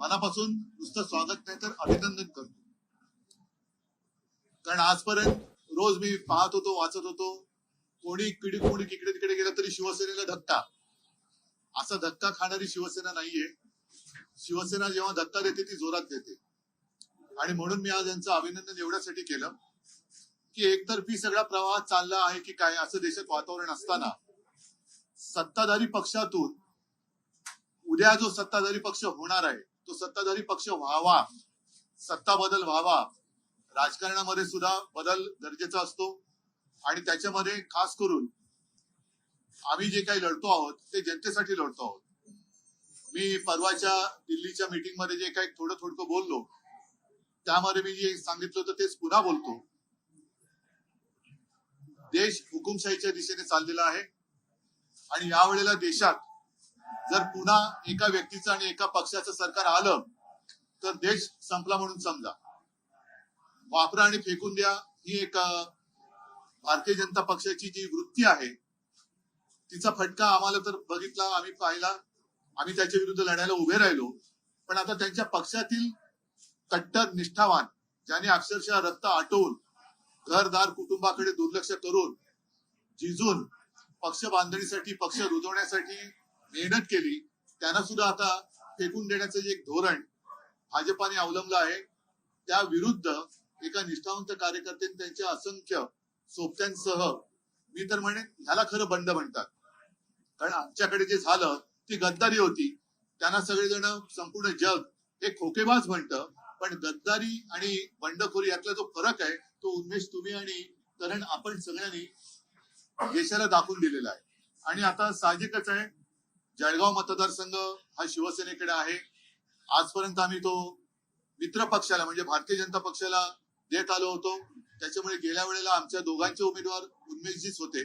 मनापासून नुसतं स्वागत नाही तर अभिनंदन करतो. कारण आजपर्यंत रोज मी पाहत होतो वाचत होतो कोणी किडी कोणी इकडे तिकडे गेलं तरी शिवसेनेला धक्का. असा धक्का खाणारी शिवसेना नाहीये. शिवसेना जेव्हा धक्का देते ती जोरात देते. आणि म्हणून मी आज यांचं अभिनंदन एवढ्यासाठी केलं की एकतर्फी सगळा प्रवाह चालला आहे की काय असं देशात वातावरण असताना सत्ताधारी पक्षातून उद्या जो सत्ताधारी पक्ष होणार आहे तो सत्ताधारी पक्ष व्हावा सत्ता बदल व्हावा राजकारणामध्ये सुद्धा बदल गरजेचा असतो. आणि त्याच्यामध्ये खास करून आम्ही जे काही लढतो आहोत ते जनतेसाठी लढतो आहोत. मी परवाच्या दिल्लीच्या मीटिंगमध्ये जे काही थोडं थोडकं बोललो त्यामध्ये मी जे सांगितलं होतं तेच पुन्हा बोलतो. देश हुकुमशाहीच्या दिशेने चाललेला आहे. आणि यावेळेला देशात जर पुन्हा एका व्यक्तीचं आणि एका पक्षाचं सरकार आलं तर देश संपला म्हणून समजा. वापरा आणि फेकून द्या ही एक भारतीय जनता पक्षाची जी वृत्ती आहे तिचा फटका आम्हाला तर बघितला आम्ही पाहिला. आम्ही त्याच्या विरुद्ध लढायला उभे राहिलो. पण आता त्यांच्या पक्षातील कट्टर निष्ठावान ज्याने अक्षरशः रक्त आटवून घरदार कुटुंबाकडे दुर्लक्ष करून झिजून पक्ष बांधणीसाठी पक्ष रुजवण्यासाठी मेहनत केली त्यांना सुद्धा आता फेकून देण्याचं जे एक धोरण भाजपाने अवलंबलं आहे त्या विरुद्ध एका निष्ठावंत कार्यकर्त्यांनी त्यांच्या असंख्य सोबत्यांसह मी तर म्हणेन ह्याला खरं बंड म्हणतात. कारण आमच्याकडे जे झालं ती गद्दारी होती. त्यांना सगळेजण संपूर्ण जग हे खोकेबाज म्हणतं पण गद्दारी आणि बंडखोरी यातला जो फरक आहे तो उन्मेष तुम्ही आणि कारण आपण सगळ्यांनी देशाला दाखवून दिलेला आहे. आणि आता साहजिकच आहे जळगाव मतदारसंघ हा शिवसेनेकडे आहे. आजपर्यंत आम्ही तो मित्र पक्षाला म्हणजे भारतीय जनता पक्षाला देत आलो होतो. त्याच्यामुळे गेल्या वेळेला आमच्या दोघांचे उमेदवार उन्मेषजीच होते.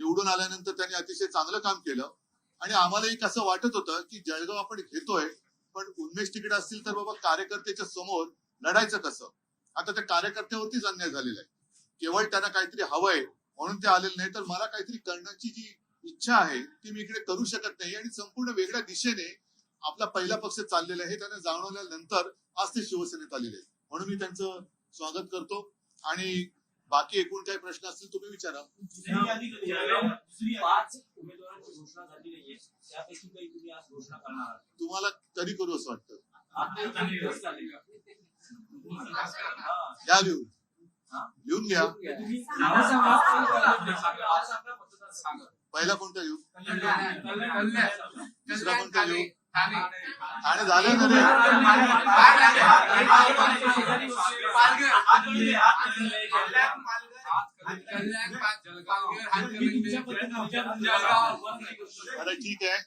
निवडून आल्यानंतर त्यांनी अतिशय चांगलं काम केलं. आणि आम्हाला एक असं वाटत होतं की जळगाव आपण घेतोय पण उन्मेष तिकीट असतील तर बाबा कार्यकर्त्याच्या समोर लढायचं कसं? आता त्या कार्यकर्त्यावरतीच अन्याय झालेला आहे. केवळ त्यांना काहीतरी हवंय म्हणून ते आलेले नाही तर मला काहीतरी करण्याची जी इच्छा आहे ती मी इकडे करू शकत नाही आणि संपूर्ण वेगळ्या दिशेने आपला पहिला पक्ष चाललेला आहे. त्यांना जाणवल्यानंतर आज ते शिवसेनेत आलेले आहेत. म्हणून मी त्यांचं स्वागत करतो. आणि बाकी एकूण काही प्रश्न असतील तुम्ही विचारा. तुम्हाला कधी करू असं वाटतं. घ्या लिहून. लिहून घ्या. पहिला कोणता येऊ? दुसरा कोणता येऊ? ठाणे. आणि झालं ना रे अरे ठीक आहे.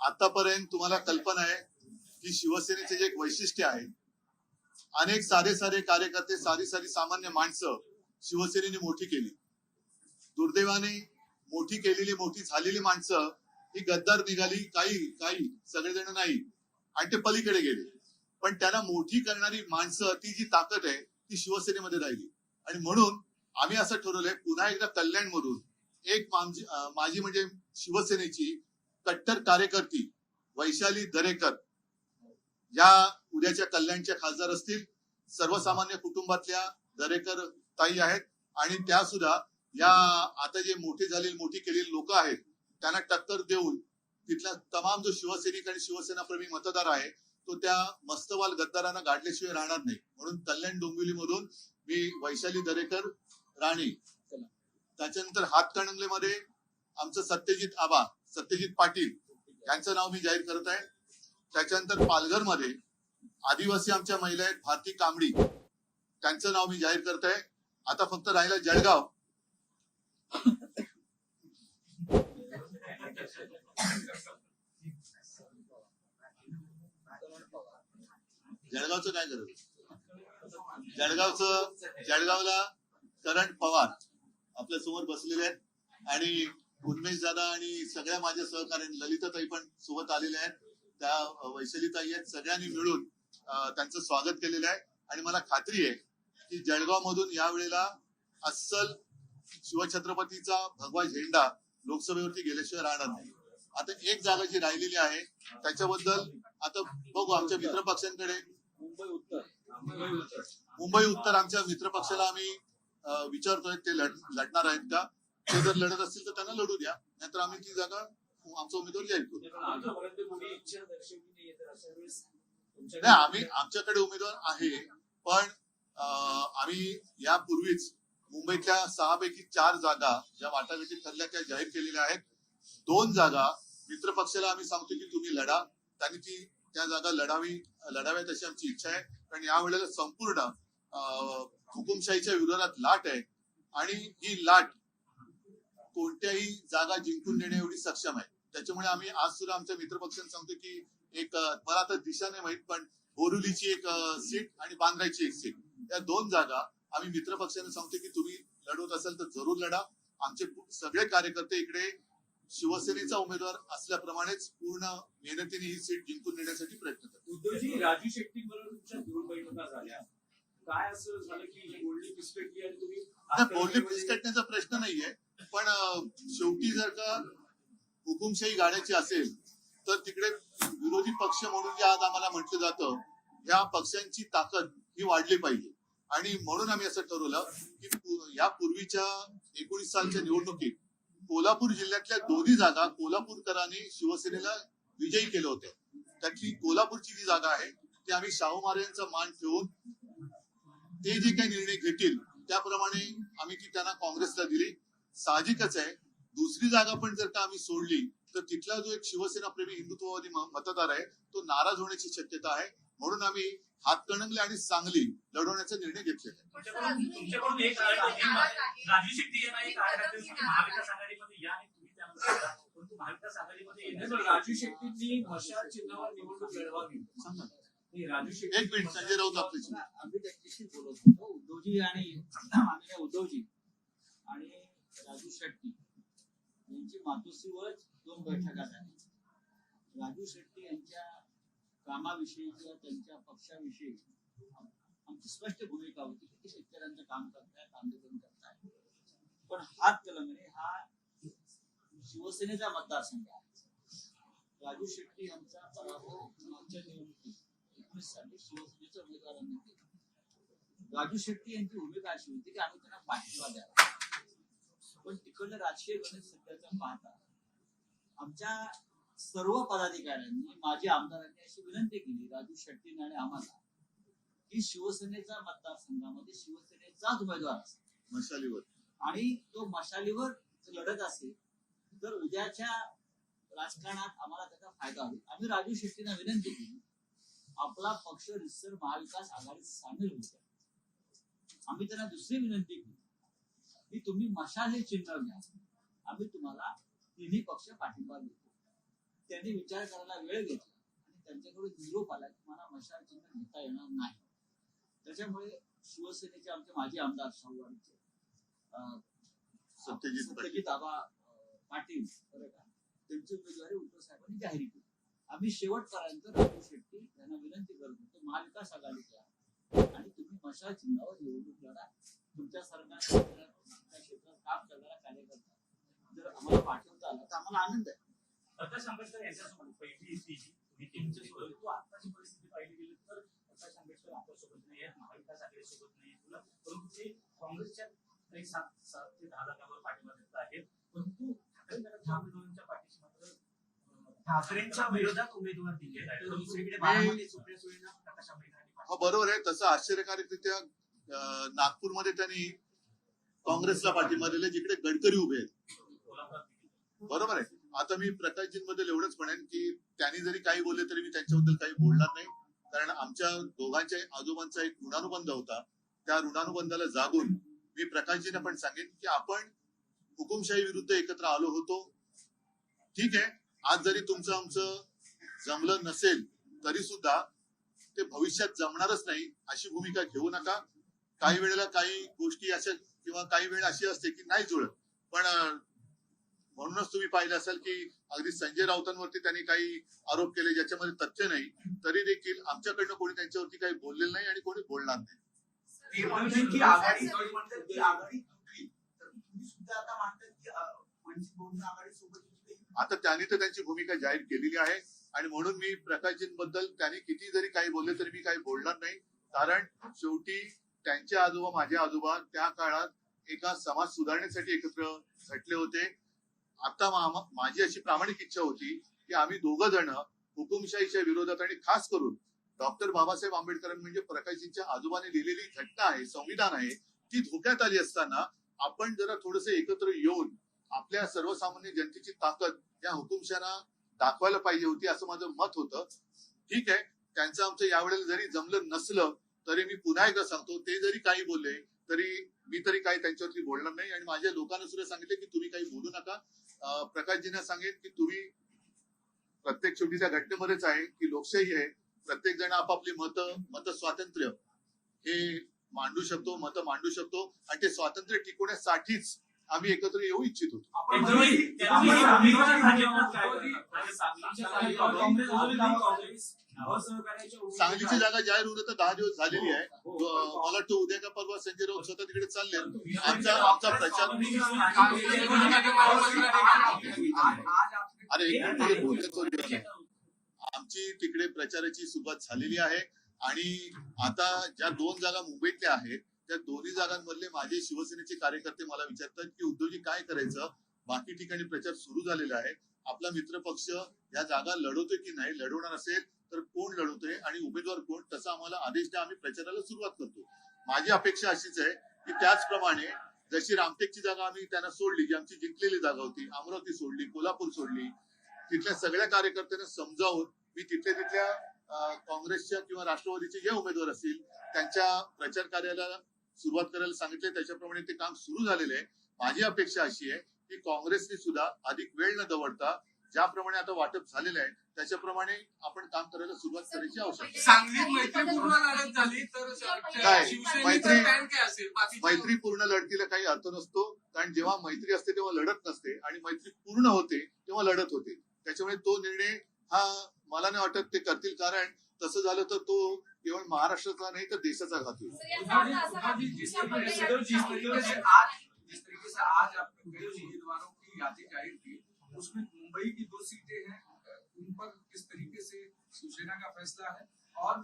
आतापर्यंत तुम्हाला कल्पना आहे की शिवसेनेचे जे एक वैशिष्ट्य आहे अनेक साधे साधे कार्यकर्ते साधी साधी सामान्य माणसं शिवसेनेने मोठी केली. दुर्दैवाने मोठी केलेली मोठी झालेली माणसं ही गद्दार निघाली काही काही सगळेजण नाही. आणि ते पलीकडे गेले. पण त्यांना मोठी करणारी माणसं ती जी ताकद आहे ती शिवसेनेमध्ये राहिली. आणि म्हणून आम्ही असं ठरवलंय पुन्हा एकदा कल्याण मधून एक माझी म्हणजे शिवसेनेची कट्टर कार्यकर्ती वैशाली दरेकर या उद्याच्या कल्याणच्या खासदार असतील. सर्वसामान्य कुटुंबातल्या दरेकर ताई आहेत. आणि त्या सुद्धा या आता जे मोठे झालेले मोठी केलेली लोक आहेत त्यांना टक्कर देऊन तिथला तमाम जो शिवसैनिक आणि शिवसेना प्रेमी मतदार आहे तो त्या मस्तवाल गद्दारांना गाडल्याशिवाय राहणार नाही. म्हणून कल्याण डोंबिवली मधून मी वैशाली दरेकर राणी त्याच्यानंतर हातकणंगले मध्ये आमचं सत्यजित आबा सत्यजित पाटील यांचं नाव मी जाहीर करत आहे. त्याच्यानंतर पालघरमध्ये आदिवासी आमच्या महिला आहेत भारती कांबडी त्यांचं नाव मी जाहीर करत आहे. आता फक्त राहिला जळगाव. जळगावचं काय करत जळगावचं जळगावला करण पवार आपल्यासमोर बसलेले आहेत. आणि उन्मेश दादा आणि सगळ्या माझ्या सहकार्याने ललिताताई पण सोबत आलेल्या आहेत. त्या वैशालीताई आहेत. सगळ्यांनी मिळून त्यांचं स्वागत केलेलं आहे. आणि मला खात्री आहे की जळगाव मधून या वेळेला अस्सल शिवछत्रपतीचा भगवा झेंडा लोकसभेवरती गेल्याशिवाय राहणार नाही. आता एक जागा जी राहिलेली आहे त्याच्याबद्दल आता बघू आमच्या मित्र पक्षांकडे. मुंबई उत्तर मुंबई उत्तर आमच्या मित्र पक्षाला आम्ही विचारतोय ते लढणार आहेत का? ते जर लढत असतील तर त्यांना लढू द्या नाहीतर आम्ही ती जागा आमचा उमेदवार जाहीर करू. नाही आम्ही आमच्याकडे उमेदवार आहे पण अं, आम्ही यापूर्वीच मुंबईतल्या सहा पैकी चार जागा ज्या वाटाघाटी ठरल्या त्या जाहीर केलेल्या आहेत. दोन जागा मित्र पक्षाला आम्ही सांगतो की तुम्ही लढा. त्यांनी ती त्या जागा लढावी लढाव्यात अशी आमची इच्छा आहे. कारण यावेळेला संपूर्ण हुकुमशाहीच्या विरोधात लाट आहे. आणि ही लाट कोणत्याही जागा जिंकून देण्या एवढी सक्षम आहे. त्याच्यामुळे आम्ही आज सुद्धा आमच्या मित्रपक्षांना सांगतो की एक मला आता दिशा नाही माहीत पण बोरुलीची एक सीट आणि बांद्राची एक सीट. या दोन जागा आम्ही मित्र पक्षांना सांगतो की तुम्ही लढवत असाल तर जरूर लढा. आमचे सगळे कार्यकर्ते इकडे शिवसेनेचा उमेदवार असल्याप्रमाणेच पूर्ण मेहनतीने ही सीट जिंकून नेण्यासाठी प्रयत्न उद्धवजी राजू शेट्टी काय असं झालं की आणि तुम्ही बोलणी फिसकटण्याचा प्रश्न नाहीये. पण शेवटी जर का हुकुमशाही गाड्याची असेल तर तिकडे विरोधी पक्ष म्हणून जे आज आम्हाला म्हटलं जातं या पक्षांची ताकद ही वाढली पाहिजे. आणि म्हणून आम्ही असं ठरवलं की या पूर्वीच्या एकोणीस सालच्या निवडणुकीत कोल्हापूर जिल्ह्यातल्या दोन्ही जागा कोल्हापूरकरांनी शिवसेनेला विजयी केले होते. त्यातली कोल्हापूरची जी जागा आहे ती आम्ही शाहू महाराजांचा मान ठेवून ते जे काही निर्णय घेतील त्याप्रमाणे आम्ही ती त्यांना काँग्रेसला दिली. साहजिकच आहे. दुसरी जागा पण जर का आम्ही सोडली तर तिथला जो एक शिवसेना प्रेमी हिंदुत्ववादी मतदार आहे तो नाराज होण्याची शक्यता आहे. म्हणून आम्ही हातकणंगले आणि सांगली लढवण्याचा निर्णय घेतलेला आहे राजू शेट्टी एक शेट्टींनी मशाल चिन्हावर निवडणूक लढवावी. सांगा. ना. राजू शेट्टी मिनिट संजय राऊत आपल्याशी आम्ही त्यांच्याशी बोलत होतो. उद्धवजी आणि माननीय उद्धवजी आणि राजू शेट्टी. यांची मातोश्रीवर दोन बैठका झाल्या. राजू शेट्टी यांच्या कामाविषयी किंवा त्यांच्या पक्षाविषयी आमची स्पष्ट भूमिका होती की शेतकऱ्यांचं काम करतायत आंदोलन करतायत. पण हात हातकलंगणे हा शिवसेनेचा मतदारसंघ आहे. राजू शेट्टी यांचा पराभव मागच्या निवडणुकीत एकोणीस साली शिवसेनेच्या उमेदवारांनी केला राजू शेट्टी यांची भूमिका अशी होती की आम्ही त्यांना पाठिंबा द्यावा. पण तिकडलं राजकीय गणित सध्याचा पाहता आमच्या सर्व पदाधिकाऱ्यांनी माजी आमदारांनी अशी विनंती केली राजू शेट्टी आणि आम्हाला की शिवसेनेच्या मतदारसंघामध्ये शिवसेनेचाच उमेदवार असेल. मशालीवर. आणि तो मशालीवर लढत असेल तर उद्याच्या राजकारणात आम्हाला त्याचा फायदा होईल. आम्ही राजू शेट्टींना विनंती केली आपला पक्ष रिसर महाविकास आघाडीत सामील होतो आम्ही त्यांना दुसरी विनंती केली की तुम्ही मशाल हे चिन्ह घ्या. आम्ही तुम्हाला तिन्ही पक्ष पाठिंबा देतो त्यांनी विचार करायला वेळ घेतला. आणि त्यांच्याकडून निरोप आला की मला मशाल चिन्ह घेता येणार नाही. त्याच्यामुळे शिवसेनेचे आमचे माजी आमदार शाहूवाडीचे सत्यजित आबा पाटील बरं का त्यांची उमेदवारी उद्धव साहेबांनी जाहीर केली. आम्ही शेवटपर्यंत राजू शेट्टी यांना विनंती करत होतो महाविकास आघाडीच्या आणि तुम्ही मशाल चिन्हावर निवडणूक लढा. तुमच्या सरकार त्या क्षेत्रात काम करणारा कार्यकर्ता जर आम्हाला पाठवता आला तर आम्हाला आनंद आहे प्रकाश आंबेडकर यांच्यासोबत पहिली जी तुम्ही त्यांच्यासोबत तो आताची परिस्थिती पाहिली गेली तर प्रकाश आंबेडकर आपल्यासोबत नाही आहेत महाविकास आघाडीसोबत नाही आहेत परंतु ते काँग्रेसच्या काही सात सात ते दहा जागांवर पाठिंबा देत आहेत. परंतु ठाकरे गटाच्या पाठीशी मात्र अं, ठाकरेंच्या विरोधात उमेदवार दिले आहेत तर दुसरीकडे मी- बारामती सुप्रिया सुळेंना प्रकाश आंबेडकरांनी हा बरोबर आहे. तसं आश्चर्यकारकरित्या नागपूरमध्ये त्यांनी काँग्रेसला पाठिंबा दिले जिकडे गडकरी उभे आहेत. बरोबर आहे. आता मी प्रकाशजींबद्दल एवढंच म्हणेन की त्यांनी जरी काही बोलले तरी मी त्यांच्याबद्दल काही बोलणार नाही. कारण आमच्या दोघांच्या आजोबांचा एक ऋणानुबंध होता. त्या ऋणानुबंधाला जागून मी प्रकाशजींना पण सांगेन की आपण हुकुमशाही विरुद्ध एकत्र आलो होतो. ठीक आहे? आज जरी तुमचं आमचं जमलं नसेल तरी सुद्धा ते भविष्यात जमणारच नाही अशी भूमिका घेऊ नका. काही वेळेला काही गोष्टी अशा किंवा काही वेळ अशी असते की नाही जुळत. पण म्हणूनच तुम्ही पाहिलं असाल की अगदी संजय राऊतांवरती त्यांनी काही आरोप केले ज्याच्यामध्ये तथ्य नाही तरी देखील आमच्याकडनं कोणी त्यांच्यावरती काही बोललेलं नाही आणि कोणी बोलणार नाही. आता त्यांनी तर त्यांची भूमिका जाहीर केलेली आहे आणि म्हणून मी प्रकाशजींबद्दल त्यांनी किती जरी काही बोलले तरी मी काही बोलणार नाही. कारण शेवटी त्यांचे आजोबा माझे आजोबा त्या काळात एका समाज सुधारणेसाठी एकत्र झटले होते. आता माझी अशी प्रामाणिक इच्छा होती की आम्ही दोघं जण हुकुमशाहीच्या विरोधात आणि खास करून डॉक्टर बाबासाहेब आंबेडकर म्हणजे प्रकाशजींच्या आजोबाने लिहिलेली घटना आहे संविधान आहे ती धोक्यात आली असताना आपण जरा थोडस एकत्र येऊन आपल्या सर्वसामान्य जनतेची ताकद या हुकुमशाना दाखवायला पाहिजे होती असं माझं मत होतं. ठीक आहे त्यांचं आमचं यावेळेला जरी जमलं नसलं तरी मी पुन्हा एकदा सांगतो ते जरी काही बोलले तरी मी तरी काही त्यांच्यावरती बोलणार नाही. आणि माझ्या लोकांना सुद्धा सांगितले की तुम्ही काही बोलू नका. प्रकाशजींना सांगेन की तुम्ही प्रत्येक शेवटी त्या घटनेमध्येच आहे की लोकशाही आहे. प्रत्येक जण आपापली मत मत स्वातंत्र्य हे मांडू शकतो मत मांडू शकतो. आणि ते स्वातंत्र्य टिकवण्यासाठीच आम्ही एकत्र येऊ इच्छित होतो. सांगलीची जागा जाहीर होऊन आता दहा दिवस झालेली आहे. अं, मला वाटतं उद्या का परवा संजय राऊत स्वतः तिकडे चालले. आमचा आमचा प्रचार अरे एक मिनिट हे बोलते तो नाही. आमची तिकडे प्रचाराची सुरुवात झालेली आहे. आणि आता ज्या दोन जागा मुंबईतल्या आहेत त्या दोन्ही जागांमधले माझे शिवसेनेचे कार्यकर्ते मला विचारतात की उद्धवजी काय करायचं? बाकी ठिकाणी प्रचार सुरू झालेला आहे. आपला मित्र पक्ष या जागा लढवतोय की नाही? लढवणार असेल तर कोण लढवतोय आणि उमेदवार कोण? तसा आम्हाला आदेश द्या. आम्ही प्रचाराला सुरुवात करतो. माझी अपेक्षा अशीच आहे की त्याचप्रमाणे जशी रामटेकची जागा आम्ही त्यांना सोडली जी आमची जिंकलेली जागा होती अमरावती सोडली कोल्हापूर सोडली तिथल्या सगळ्या कार्यकर्त्यांना समजावून मी तिथल्या तिथल्या काँग्रेसच्या किंवा राष्ट्रवादीचे जे उमेदवार असतील त्यांच्या प्रचार कार्याला सुरुवात करायला सांगितले त्याच्याप्रमाणे ते काम सुरू झालेले आहे. माझी अपेक्षा अशी आहे की काँग्रेसने सुद्धा अधिक वेळ न दवडता ज्याप्रमाणे आता वाटप झालेलं आहे त्याच्याप्रमाणे आपण काम करायला सुरुवात करायची आवश्यकता मैत्री- बाकीचे मैत्रीपूर्ण लढतीला काही अर्थ नसतो कारण जेव्हा मैत्री असते तेव्हा लढत नसते आणि मैत्री पूर्ण होते तेव्हा लढत होते. त्याच्यामुळे तो निर्णय हा मला नाही वाटत ते करतील कारण तसं झालं तर तो केवळ महाराष्ट्राचा नाही तर देशाचा घात होईल जिस तरीके से आज जिस तरीके से आज आपने कई उम्मीदवारों की यादी ज़ाहिर की उसमें मुंबई की दो सीटें हैं उन पर किस तरीके से शिवसेना का फैसला है और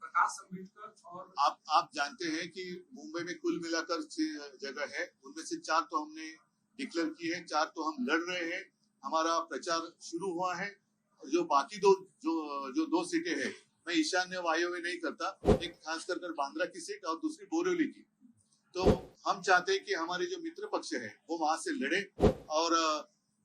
प्रकाश अंबेडकर और आप आप जानते हैं कि मुंबई में कुल मिलाकर छह जगह है उनमें से चार तो हमने डिक्लेयर की है चार तो हम लड़ रहे हैं। हमारा प्रचार शुरू हुआ है। जो बाकी दो जो जो दो सीटें हैं मैं ईशान्य वायव्य नहीं करता एक खास कर बांद्रा की सीट और दूसरी बोरेवली की। तो हम चाहते हैं कि हमारे जो मित्र पक्ष है वो वहाँ से लड़े और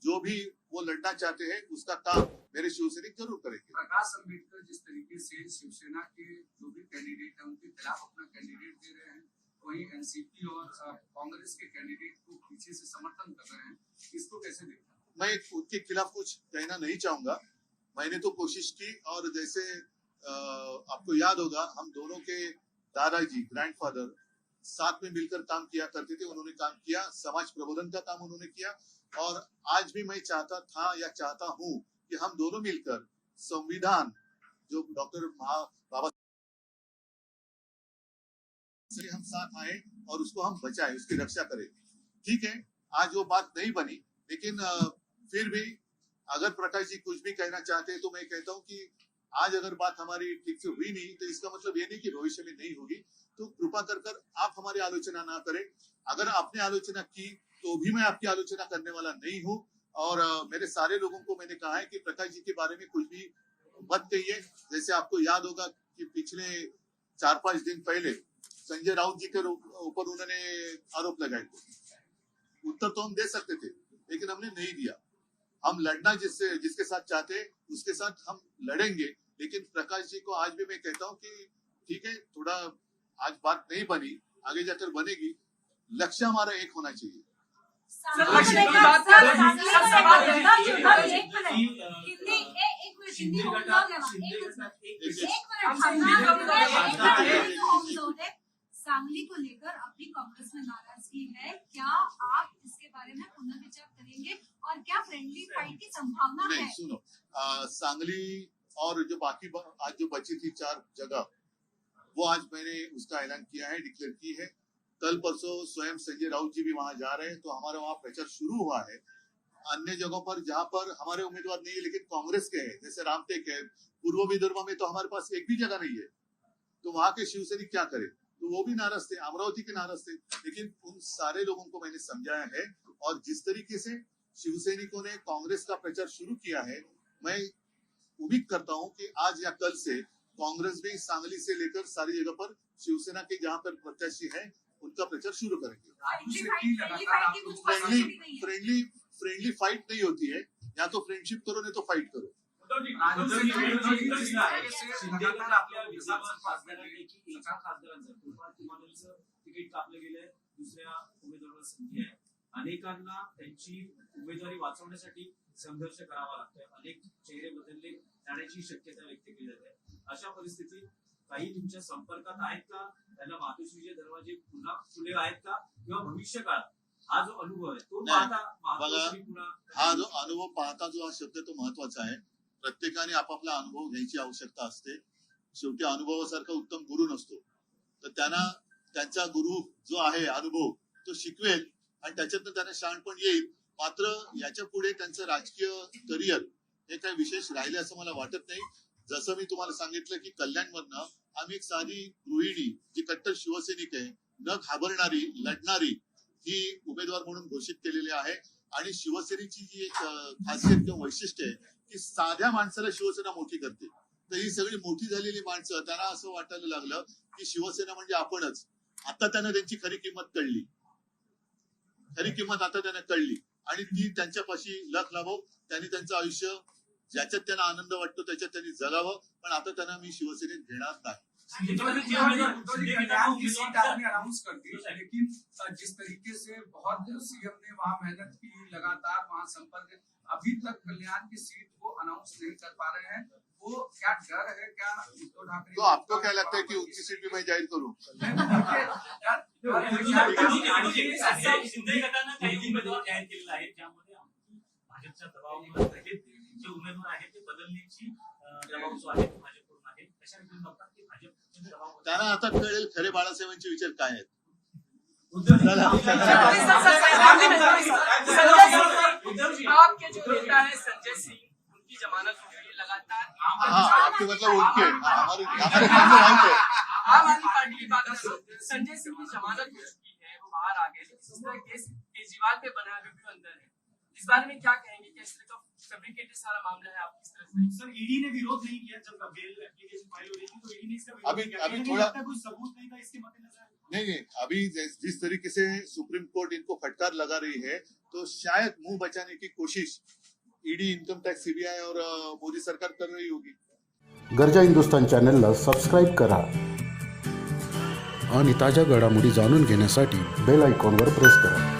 जो भी वो लड़ना चाहते हैं उसका काम मेरे शिवसैनिक ज़रूर करेंगे। प्रकाश अंबेडकर जिस तरीके से शिवसेना के जो भी कैंडिडेट है उनके खिलाफ अपना कैंडिडेट दे रहे हैं वहीं एनसीपी और कांग्रेस के कैंडिडेट को पीछे से समर्थन कर रहे हैं इसको कैसे देखते मैं उनके खिलाफ कुछ कहना नहीं चाहूँगा मैंने तो कोशिश की और जैसे आपको याद होगा, हम दोनों के दादाजी ग्रैंडफादर साथ में मिलकर काम किया करते थे, उन्होंने काम किया, समाज प्रबोधन का काम उन्होंने किया और आज भी मैं चाहता था या चाहता हूँ कि हम दोनों मिलकर संविधान, जो डॉक्टर बाबा हम साथ आए और उसको हम बचाए, उसकी रक्षा करें। ठीक है, आज वो बात नहीं बनी, लेकिन फिर भी अगर प्रकाश जी कुछ भी कहना चाहते हैं तो मैं कहता हूँ कि आज अगर बात हमारी ठीक से हुई नहीं तो इसका मतलब ये नहीं कि भविष्य में नहीं होगी। तो कृपा कर कर आप हमारी आलोचना ना करें। अगर आपने आलोचना की तो भी मैं आपकी आलोचना करने वाला नहीं हूँ। और मेरे सारे लोगों को मैंने कहा है कि प्रकाश जी के बारे में कुछ भी मत कहिए। जैसे आपको याद होगा कि पिछले चार पाँच दिन पहले संजय राउत जी के ऊपर उन्होंने आरोप लगाए थे। उत्तर तो हम दे सकते थे, लेकिन हमने नहीं दिया। हम लड़ना जिससे जिसके साथ चाहते हैं उसके साथ हम लड़ेंगे। लेकिन प्रकाश जी को आज भी मैं कहता हूँ कि ठीक है थोड़ा आज बात नहीं बनी आगे जाकर बनेगी। लक्ष्य हमारा एक होना चाहिए। सांगली को लेकर अपनी कांग्रेस में नाराज़गी है। क्या आप बारे में पुनर्विचार करेंगे और क्या फ्रेंडली फाइट की संभावना है? सुनो सांगली और जो बाकी ब- आज जो बची थी चार जगह वो आज मैंने उसका ऐलान किया है डिक्लेयर की है। कल परसों स्वयं संजय राउत जी भी वहाँ जा रहे हैं तो हमारा वहाँ प्रचार शुरू हुआ है। अन्य जगहों पर जहाँ पर हमारे उम्मीदवार नहीं है लेकिन कांग्रेस के हैं जैसे रामटेक है पूर्व विदर्भ में तो हमारे पास एक भी जगह नहीं है। तो वहाँ के शिवसैनिक क्या करें? तो वो भी नाराज़ थे अमरावती के नाराज़ थे। लेकिन उन सारे लोगों को मैंने समझाया है और जिस तरीके से शिवसैनिकों ने कांग्रेस का प्रचार शुरू किया है मैं उम्मीद करता हूँ कि आज या कल से कांग्रेस भी सांगली से लेकर सारी जगह पर शिवसेना के जहाँ पर प्रत्याशी है उनका प्रचार शुरू करेंगे। फ्रेंडली फ्रेंडली फाइट नहीं होती है। या तो फ्रेंडशिप करो नहीं तो फाइट करो। तिकीट कापलं गेलंय दुसऱ्या उमेदवाराला संधी आहे. अनेकांना त्यांची उमेदवारी वाचवण्यासाठी संघर्ष करावा लागतोय. अनेक चेहरे बदलले जाण्याची शक्यता व्यक्त केली जाते. अशा परिस्थितीत काही तुमच्या संपर्कात आहेत का? त्यांना मातोश्रीचे दरवाजे पुन्हा खुले आहेत का? किंवा भविष्य काळात हा जो अनुभव आहे तो. पाहता हा जो अनुभव पाहता जो हा शब्द तो महत्त्वाचा आहे. प्रत्येकाने आपापला अनुभव घ्यायची आवश्यकता असते. शेवटी अनुभवासारखा उत्तम गुरु नसतो. तर त्यांना त्यांचा गुरु जो आहे अनुभव तो शिकवेल आणि त्याच्यातनं त्यांना शहाणपण येईल. मात्र याच्यापुढे त्यांचं राजकीय करिअर हे काही विशेष राहिले असं मला वाटत नाही. जसं मी तुम्हाला सांगितलं की कल्याणमधनं आम्ही एक साधी गृहिणी जी कट्टर शिवसैनिक आहे न घाबरणारी लढणारी ही उमेदवार म्हणून घोषित केलेली आहे. आणि शिवसेनेची जी एक खासियत किंवा वैशिष्ट्य आहे की साध्या माणसाला शिवसेना मोठी करते. तर ही सगळी मोठी झालेली माणसं त्यांना असं वाटायला लागलं की शिवसेना म्हणजे आपणच. आता त्यांना त्यांची खरी किंमत कळली. खरी किंमत आता त्यांना कळली. आणि ती त्यांच्यापाशी लख लावो त्यांनी त्यांचं आयुष्य ज्याच्यात त्यांना आनंद वाटतो त्याच्यात त्यांनी जगावं. पण आता त्यांना मी शिवसेनेत घेणार नाही. अनाउंस कर दी। लेकिन जिस तरीके से बहुत सीएम ने वहाँ मेहनत की लगातार वहाँ संपर्क अभी तक कल्याण की सीट को अनाउंस नहीं कर पा रहे हैं। वो क्या डर है क्या उद्धव ठाकरे तो आपको क्या लगता है कि उनकी सीट भी मैं ज़ाहिर करूँ? दबावामुळे काही जे उमेदवार आहेत ते बदलण्याची दबाव जो आहे तो त्यांना आता कळेल खरे बाळासाहेबांचे विचार काय आहेत. आपके जो नेता है संजय सिंह उनकी जमानत हो लगातार आम आदमी पार्टी संजय सिंह की जमानत हो चुकी है वो बाहर आ गए केजरीवाल पे बना अंदर है. इस बारे में क्या कहेंगे? कि इस तरह का फेब्रिकेटेड सारा मामला है आप किस तरह से? सर ईडी ने विरोध नहीं किया जब बेल एप्लीकेशन फ़ाइल हो रही थी तो ईडी ने इसका विरोध अभी- किया। अभी थोड़ा- लगता है कोई सबूत नहीं था इसके मद्देनजर? नहीं नहीं अभी जिस जिस तरीके से सुप्रीम कोर्ट इनको फटकार लगा रही है तो शायद मुँह बचाने की कोशिश ईडी इनकम टैक्स सीबीआई और मोदी सरकार कर रही होगी। गरजा हिंदुस्तान चॅनलला सबस्क्राईब करा आणि ताज्या घडामोडी जाणून घेण्यासाठी बेल आयकॉनवर प्रेस करा.